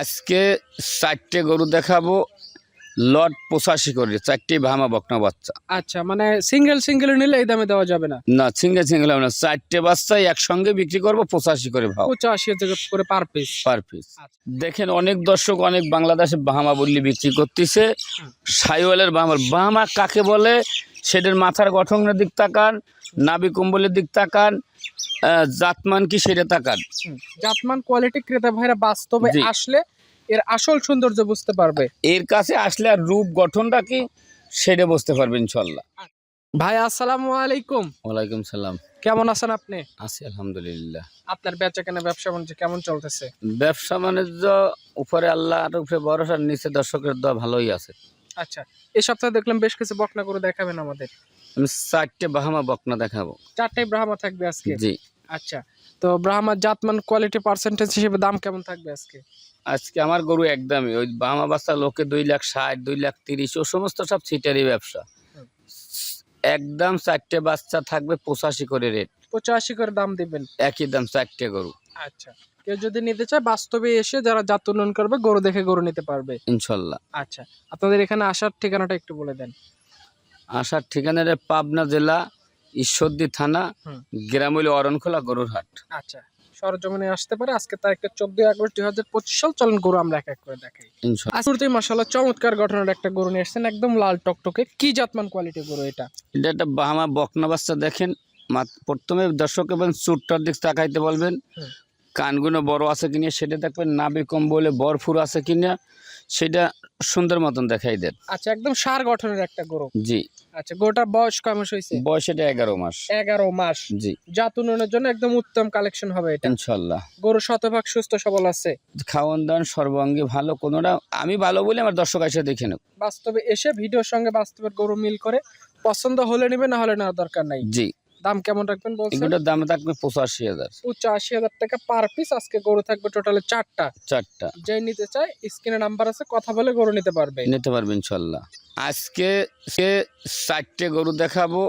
আজকে চারটে গরু দেখাবো লট পঁচাশি করে চারটে ভামা বকনা বাচ্চা। আচ্ছা মানে সিঙ্গেল সিঙ্গেল নিলে এই দামে দেওয়া যাবে না? না সিঙ্গেল সিঙ্গেল হবে না চারটে বাচ্চাই একসঙ্গে বিক্রি করব পঁচাশি করে ভাও। পঁচাশি করে পার পিস পার পিস। দেখেন অনেক দর্শক অনেক বাংলাদেশে বাহামা বললি বিক্রি করতেছে। সাইওয়ালের বাহামা বাহামা কাকে বলে? সেটার মাথার গঠনের দিক তাকান নাবি কম্বলের দিক তাকান জাতমান কি সেটা তাকান। জাতমান কোয়ালিটি ক্রেতা ভাইরা বাস্তবে আসলে এর আসল সৌন্দর্য বুঝতে পারবে। এর কাছে আসলে আর রূপ গঠনটা কি সেটা বুঝতে পারবেন ইনশাল্লাহ ভাই আসসালামু আলাইকুম। ওয়ালাইকুম সালাম। কেমন আছেন আপনি? আছি আলহামদুলিল্লাহ। আপনার বেচা কেনা ব্যবসা বাণিজ্য কেমন চলতেছে? ব্যবসা বাণিজ্য উপরে আল্লাহর উপরে ভরসার নিচে দর্শকের দোয়া ভালোই আছে। আচ্ছা এই সপ্তাহে দেখলাম বেশ কিছু বকনা করে দেখাবেন আমাদের। আমি চারটে বাহামা বকনা দেখাবো। চারটাই ব্রাহ্মা থাকবে আজকে? জি। আচ্ছা তো ব্রাহ্মার জাতমান কোয়ালিটি পার্সেন্টেজ হিসেবে দাম কেমন থাকবে আজকে? আজকে আমার গরু একদমই ওই বাহামা বাচ্চা লোকে দুই লাখ ষাট দুই লাখ তিরিশ ও সমস্ত সব ছিটারি ব্যবসা। একদম চারটে বাচ্চা থাকবে পঁচাশি করে রেট পঁচাশি করে দাম দিবেন। একই দাম চারটে গরু। আচ্ছা। কেউ যদি নিতে চায় বাস্তবে এসে যারা জাত উন্নয়ন করবে গরু দেখে গরু নিতে পারবে। ইনশাল্লাহ। আচ্ছা আপনাদের এখানে আসার ঠিকানাটা একটু বলে দেন। আসার ঠিকানাটা পাবনা জেলা ঈশ্বরদী থানা হুম। গ্রাম হইল অরণখোলা গরুর হাট আচ্ছা সরজমিনে আসতে পারে। আজকে তারিখটা চোদ্দই আগস্ট দুই হাজার পঁচিশ সাল। চলেন গরু আমরা এক এক করে দেখাই। আসলে মাসাল্লাহ চমৎকার ঘটনার একটা গরু নিয়ে এসেছেন একদম লাল টকটকে। কি জাতমান কোয়ালিটি গরু এটা? এটা একটা বাহামা বকনা বাচ্চা দেখেন। প্রথমে দর্শক এবং চুটটার দিক তাকাইতে বলবেন কানগুলো বড় আছে কিনা সেটা দেখবেন নাবি কম্বলে বরফুর আছে কিনা সেটা সুন্দর মতন দেখাই দেন। আচ্ছা একদম সার গঠনের একটা গরু। জি। আচ্ছা গোটা বয়স কয় মাস হয়েছে? বয়স এটা এগারো মাস। এগারো মাস। জি। জাত উন্নয়নের জন্য একদম উত্তম কালেকশন হবে এটা। ইনশাল্লাহ। গরু শতভাগ সুস্থ সবল আছে। খাওয়ান দাওয়ান সর্বাঙ্গে ভালো কোনোটা আমি ভালো বলে আমার দর্শক এসে দেখে নেব বাস্তবে এসে ভিডিওর সঙ্গে বাস্তবের গরু মিল করে পছন্দ হলে নেবে না হলে নেওয়ার দরকার নাই। জি। দাম কেমন রাখবেন বলছেন? এগুলোর দাম থাকবে পঁচাশি হাজার। আশি হাজার টাকা পার পিস আজকে গরু থাকবে টোটালে চারটা। চারটা। যে নিতে চায় স্ক্রিনে নাম্বার আছে কথা বলে গরু নিতে পারবে। নিতে পারবে ইনশাল্লাহ। আজকে সে চারটে গরু দেখাবো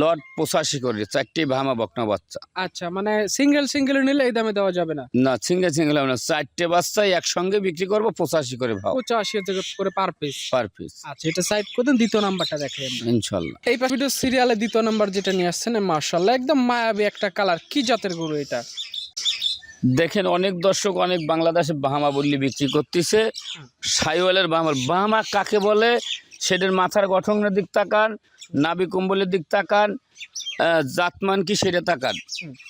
লট পঁচাশি করে চারটে ভামা বকনা বাচ্চা। আচ্ছা মানে সিঙ্গেল সিঙ্গেল নিলে এই দামে দেওয়া যাবে না? না সিঙ্গেল সিঙ্গেল হবে না চারটে বাচ্চাই একসঙ্গে বিক্রি করব পঁচাশি করে ভাও। আশি হাজার করে পার পিস পার পিস আচ্ছা এটা সাইড করে দ্বিতীয় নাম্বারটা দেখেন ইনশাল্লাহ। এই ভিডিও সিরিয়ালে দ্বিতীয় নাম্বার যেটা নিয়ে আসছেন মার্শাল্লাহ একদম মায়াবী একটা কালার কি জাতের গরু এটা? দেখেন অনেক দর্শক অনেক বাংলাদেশে বাহামা বললি বিক্রি করতেছে। সাইওয়ালের বাহামা বাহামা কাকে বলে? সেটার মাথার গঠনের দিক তাকান নাবি কম্বলের দিক তাকান আহ, জাতমান কি সেটা তাকান।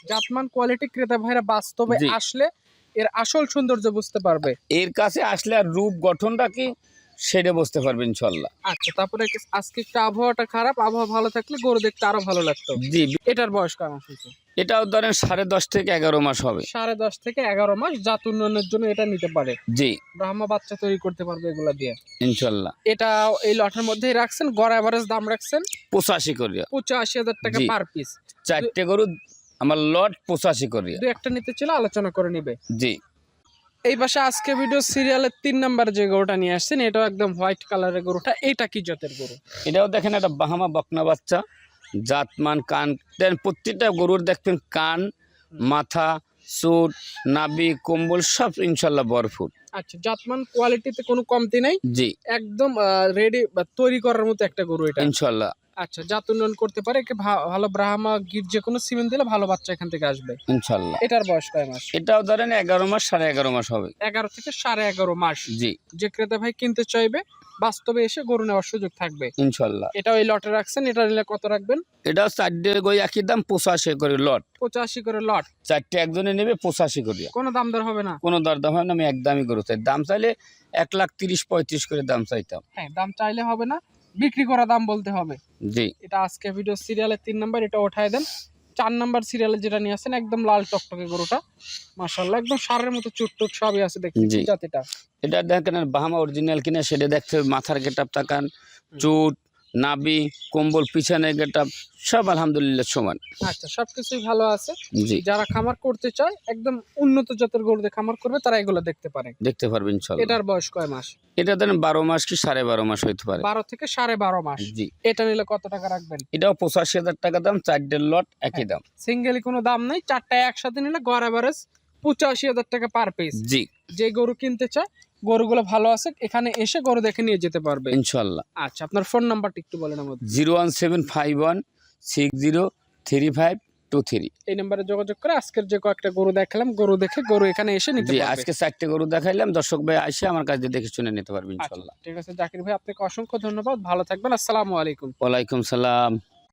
জাতমান কোয়ালিটি ক্রেতা ভাইরা বাস্তবে আসলে এর আসল সৌন্দর্য বুঝতে পারবে। এর কাছে আসলে আর রূপ গঠনটা কি? সেটা বুঝতে পারবে ইনশাল্লাহ। আচ্ছা তারপরে আজকে একটু আবহাওয়াটা খারাপ আবহাওয়া ভালো থাকলে গরু দেখতে আরও ভালো লাগতো। জি। এটার বয়স কেমন হয়েছে? এটাও ধরেন সাড়ে দশ থেকে এগারো মাস হবে। সাড়ে দশ থেকে এগারো মাস জাত উন্নয়নের জন্য এটা নিতে পারে। জি। ব্রাহ্মা বাচ্চা তৈরি করতে পারবে এগুলা দিয়ে। ইনশাল্লাহ। এটা এই লটের মধ্যেই রাখছেন গড় অ্যাভারেজ দাম রাখছেন? পঁচাশি করিয়া। পঁচাশি হাজার টাকা। পার পিস চারটে গরু আমার লট পঁচাশি করিয়া। দু একটা নিতে ছিল আলোচনা করে নিবে। জি। এই পাশে আজকে ভিডিও সিরিয়ালের তিন নাম্বার যে গরুটা নিয়ে আসছেন এটাও একদম হোয়াইট কালারের গরুটা। এটা কি জাতের গরু? এটাও দেখেন একটা বাহামা বকনা বাচ্চা। জাতমান কান দেন প্রত্যেকটা গরুর দেখবেন কান মাথা চুট নাবি কম্বল সব ইনশাল্লাহ বরফুট আচ্ছা জাতমান কোয়ালিটিতে কোনো কমতি নাই? জি। একদম রেডি বা তৈরি করার মতো একটা গরু এটা। ইনশাল্লাহ। আচ্ছা জাত উন্নয়ন করতে পারে একে ভালো ব্রাহ্মা গির যে কোনো সিমেন্ট দিলে ভালো বাচ্চা এখান থেকে আসবে। ইনশাল্লাহ। এটার বয়স কয় মাস? এটাও ধরেন এগারো মাস সাড়ে এগারো মাস হবে। এগারো থেকে সাড়ে এগারো মাস। জি। যে ক্রেতা ভাই কিনতে চাইবে বাস্তবে এসে গরু নেওয়ার সুযোগ থাকবে। ইনশাল্লাহ। এটা ওই লটে রাখছেন এটা নিলে কত রাখবেন? এটাও চারটে গই একই দাম পঁচাশি করে লট। পঁচাশি করে লট। চারটে একজনে নেবে পঁচাশি করে কোনো দাম দর হবে না? কোনো দর দাম হয় না আমি একদমই গরু চাই। দাম চাইলে এক লাখ তিরিশ পঁয়ত্রিশ করে দাম চাইতাম। হ্যাঁ দাম চাইলে হবে না বিক্রি করা দাম বলতে হবে। জি। এটা আজকে ভিডিও সিরিয়ালের তিন নাম্বার এটা উঠায় দেন। চার নাম্বার সিরিয়ালে যেটা নিয়ে আসেন একদম লাল টকটকে গরুটা। মাশাল্লাহ একদম সারের মতো চুট টুট সবই আছে। কি জাতিটা। এটা দেখেন বাহামা অরিজিনাল কিনা সেটা দেখতে হবে মাথার গেটআপ তাকান চুট নাবি কম্বল পিছনে গেটাপ সব আলহামদুলিল্লাহ সমান। আচ্ছা সবকিছুই ভালো আছে। জি। যারা খামার করতে চায় একদম উন্নত জাতের গরু দিয়ে খামার করবে তারা এগুলো দেখতে পারে। দেখতে পারবেন চল এটার বয়স কয় মাস? এটা ধরেন বারো মাস কি সাড়ে বারো মাস হইতে পারে। বারো থেকে সাড়ে বারো মাস। জি। এটা নিলে কত টাকা রাখবেন? এটাও পঁচাশি হাজার টাকা দাম চারটের লট একই দাম। সিঙ্গেলি কোনো দাম নেই চারটা একসাথে নিলে গড় অ্যাভারেজ পঁচাশি হাজার টাকা পার পিস জি। যে গরু কিনতে চায় গরুগুলো ভালো আছে এখানে এসে গরু দেখে নিয়ে যেতে পারবে। ইনশাল্লাহ। আচ্ছা আপনার ফোন নাম্বারটা একটু বলেন আমাদের। Zero one seven five one six zero three five two three. এই নাম্বারে যোগাযোগ করে আজকের যে কয়েকটা গরু দেখালাম গরু দেখে গরু এখানে এসে নিতে পারবে। আজকে চারটে গরু দেখাইলাম দর্শক ভাই আসে আমার কাছে দেখে শুনে নিতে পারবে আচ্ছা, ইনশাল্লাহ। ঠিক আছে জাকির ভাই আপনাকে অসংখ্য ধন্যবাদ ভালো থাকবেন আসসালামু আলাইকুম। ওয়ালাইকুম সালাম।